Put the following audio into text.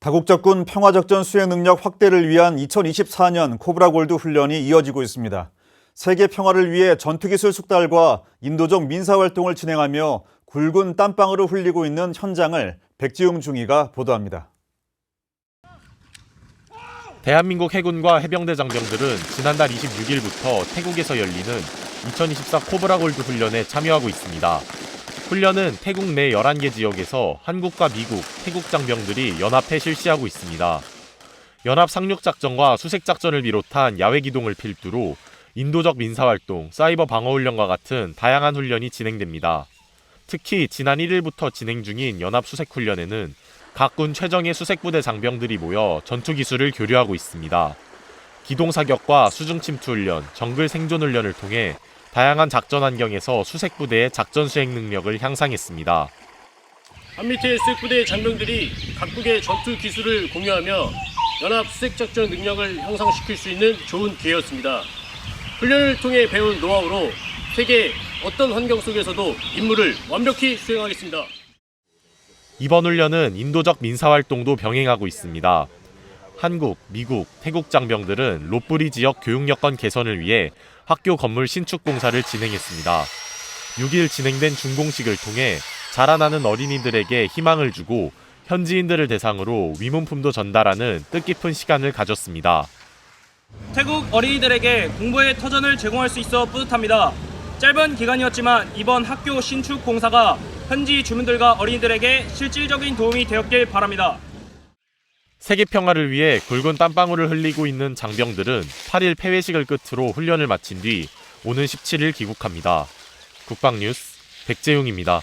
다국적군 평화작전 수행 능력 확대를 위한 2024년 코브라 골드 훈련이 이어지고 있습니다. 세계 평화를 위해 전투기술 숙달과 인도적 민사활동을 진행하며 굵은 땀방울을 흘리고 있는 현장을 백지웅 중위가 보도합니다. 대한민국 해군과 해병대 장병들은 지난달 26일부터 태국에서 열리는 2024 코브라 골드 훈련에 참여하고 있습니다. 훈련은 태국 내 11개 지역에서 한국과 미국, 태국 장병들이 연합해 실시하고 있습니다. 연합 상륙 작전과 수색 작전을 비롯한 야외 기동을 필두로 인도적 민사활동, 사이버 방어 훈련과 같은 다양한 훈련이 진행됩니다. 특히 지난 1일부터 진행 중인 연합 수색 훈련에는 각 군 최정예 수색부대 장병들이 모여 전투 기술을 교류하고 있습니다. 기동 사격과 수중 침투 훈련, 정글 생존 훈련을 통해 다양한 작전 환경에서 수색 부대의 작전 수행 능력을 향상했습니다. 한미태 수색 부대 장병들이 각국의 전투 기술을 공유하며 연합 수색 작전 능력을 향상시킬 수 있는 좋은 기회였습니다. 훈련을 통해 배운 노하우로 세계 어떤 환경 속에서도 임무를 완벽히 수행하겠습니다. 이번 훈련은 인도적 민사활동도 병행하고 있습니다. 한국, 미국, 태국 장병들은 롯브리 지역 교육 여건 개선을 위해 학교 건물 신축 공사를 진행했습니다. 6일 진행된 준공식을 통해 자라나는 어린이들에게 희망을 주고 현지인들을 대상으로 위문품도 전달하는 뜻깊은 시간을 가졌습니다. 태국 어린이들에게 공부의 터전을 제공할 수 있어 뿌듯합니다. 짧은 기간이었지만 이번 학교 신축 공사가 현지 주민들과 어린이들에게 실질적인 도움이 되었길 바랍니다. 세계 평화를 위해 굵은 땀방울을 흘리고 있는 장병들은 8일 폐회식을 끝으로 훈련을 마친 뒤 오는 17일 귀국합니다. 국방뉴스 백재용입니다.